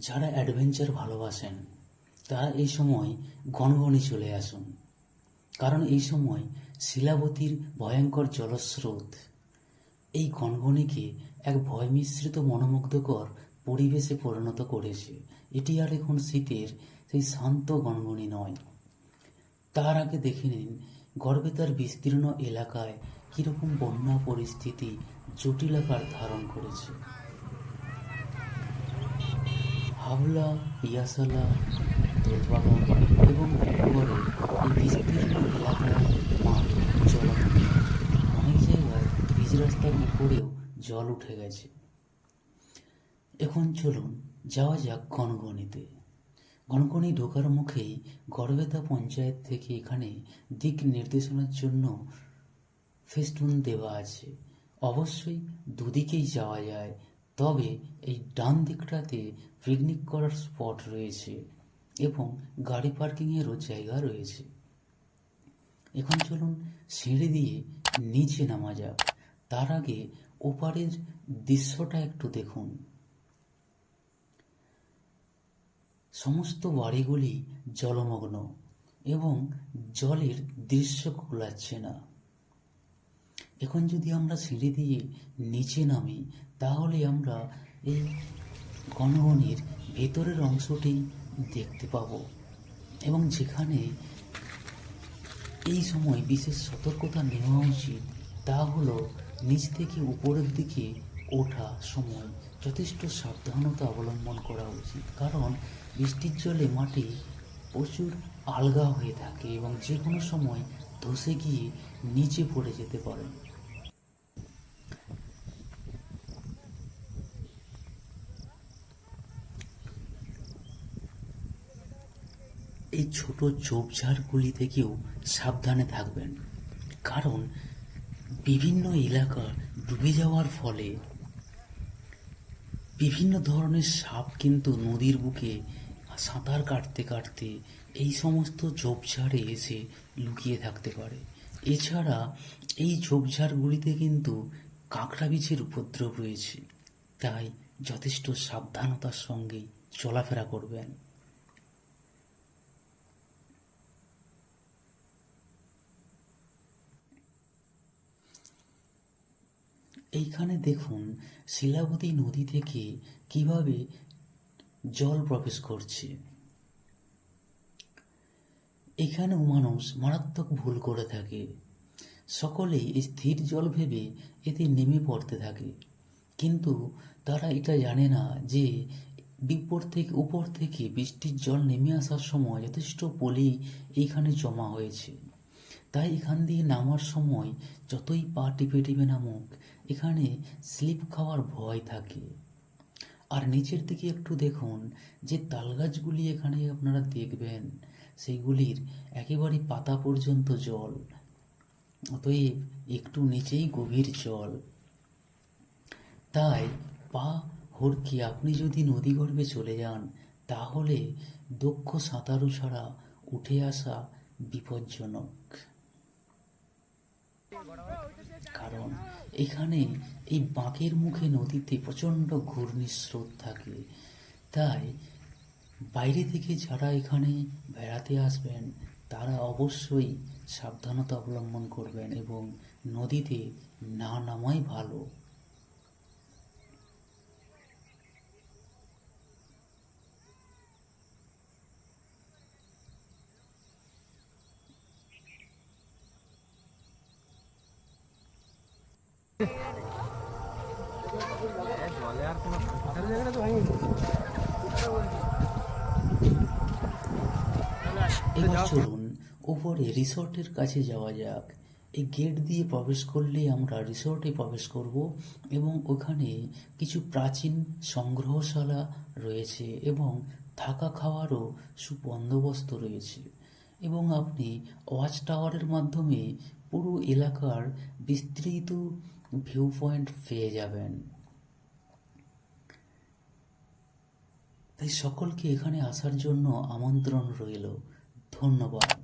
যারা অ্যাডভেঞ্চার ভালোবাসেন, তারা এই সময় গনগনি চলে আসুন। কারণ এই সময় শিলাবতীর ভয়ঙ্কর জলস্রোত, এই গনগনিকে এক ভয় মিশ্রিত মনোমুগ্ধকর পরিবেশে পরিণত করেছে। এটি আর এখন শীতের সেই শান্ত গনগনি নয়। তার আগে দেখে নিন, গর্বে তার বিস্তীর্ণ এলাকায় কীরকম বন্যা পরিস্থিতি জটিল আকার ধারণ করেছে। হাওলা পিয়াসালা দোলবাগান এবং অক্টোবরে এই বিস্তীর্ণ এলাকার মাঠ জলমগ্ন অনেক জায়গায় পিচ রাস্তার উপরেও জল উঠে গেছে। এখন চলুন যাওয়া যাক গনগনিতে গনগনি ঢোকার মুখেই গড়বেতা পঞ্চায়েত থেকে এখানে দিক নির্দেশনার জন্য ফেস্টুন দেওয়া আছে। অবশ্যই দুদিকেই যাওয়া যায় তবে এই ডান দিকটাতে পিকনিক করার স্পট রয়েছে এবং গাড়ি পার্কিংয়েরও জায়গা রয়েছে। এখন চলুন সিঁড়ি দিয়ে নিচে নামা যাক। তার আগে ওপারের দৃশ্যটা একটু দেখুন। সমস্ত বাড়িগুলি জলমগ্ন এবং জলের দৃশ্য কুলাচ্ছে না। এখন যদি আমরা সিঁড়ি দিয়ে নিচে নামি তাহলে আমরা এই গণগণের ভেতরের অংশটি দেখতে পাব। এবং যেখানে এই সময় বিশেষ সতর্কতা নেওয়া উচিত, তা হলো নিচ থেকে উপরের দিকে ওঠা সময়। যথেষ্ট সাবধানতা অবলম্বন করা উচিত, কারণ বৃষ্টির জলে মাটি প্রচুর আলগা হয়ে থাকে এবং যে কোনো সময় ধসে গিয়ে নিচে পড়ে যেতে পারে। এই ছোট ঝোপঝাড়গুলি থেকেও সাবধানে থাকবেন। কারণ বিভিন্ন এলাকা ডুবে যাওয়ার ফলে বিভিন্ন ধরনের সাপ কিন্তু নদীর বুকে সাঁতার কাটতে কাটতে এই সমস্ত ঝোপঝাড়ে এসে লুকিয়ে থাকতে পারে। এছাড়া এই ঝোপঝাড়গুলিতে কিন্তু কাঁকড়া বিছের উপদ্রব রয়েছে। তাই যথেষ্ট সাবধানতার সঙ্গেই চলাফেরা করবেন। এইখানে দেখুন শিলাবতী নদী থেকে কীভাবে জল প্রবেশ করছে। এখানেও মানুষ মারাত্মক ভুল করে থাকে। সকলেই স্থির জল ভেবে এতে নেমে পড়তে থাকে। কিন্তু তারা এটা জানে না যে বিপর থেকে, উপর থেকে বৃষ্টির জল নেমে আসার সময় যথেষ্ট পলি এইখানে জমা হয়েছে। তাই এখান দিয়ে নামার সময় যতই পা টিপে টিপে নামুক, এখানে স্লিপ খাওয়ার ভয় থাকে। আর নিচের দিকে একটু দেখুন, যে তালগাছগুলি এখানে আপনারা দেখবেন, সেইগুলির একেবারে পাতা পর্যন্ত জল, অতএব একটু নিচেই গভীর জল। তাই পা হরকি, আপনি যদি নদীগর্ভে চলে যান, তাহলে দক্ষ সাঁতারু ছাড়া উঠে আসা বিপজ্জনক। কারণ এখানে এই বাঁকের মুখে নদীতে প্রচণ্ড ঘূর্ণিস্রোত থাকে। তাই বাইরে থেকে যারা এখানে বেড়াতে আসবেন, তারা অবশ্যই সাবধানতা অবলম্বন করবেন এবং নদীতে না নামাই ভালো। এবার চলুন ওপরে রিসর্টের কাছে যাওয়া যাক। এই গেট দিয়ে প্রবেশ করলেই আমরা রিসর্টে প্রবেশ করব এবং ওখানে কিছু প্রাচীন সংগ্রহশালা রয়েছে এবং থাকা খাওয়ারও সুবন্দোবস্ত রয়েছে। এবং আপনি ওয়াচ টাওয়ারের মাধ্যমে পুরো এলাকার বিস্তৃত ভিউ পয়েন্ট পেয়ে যাবেন। তাই সকলকে এখানে আসার জন্য আমন্ত্রণ রইল। ধন্যবাদ।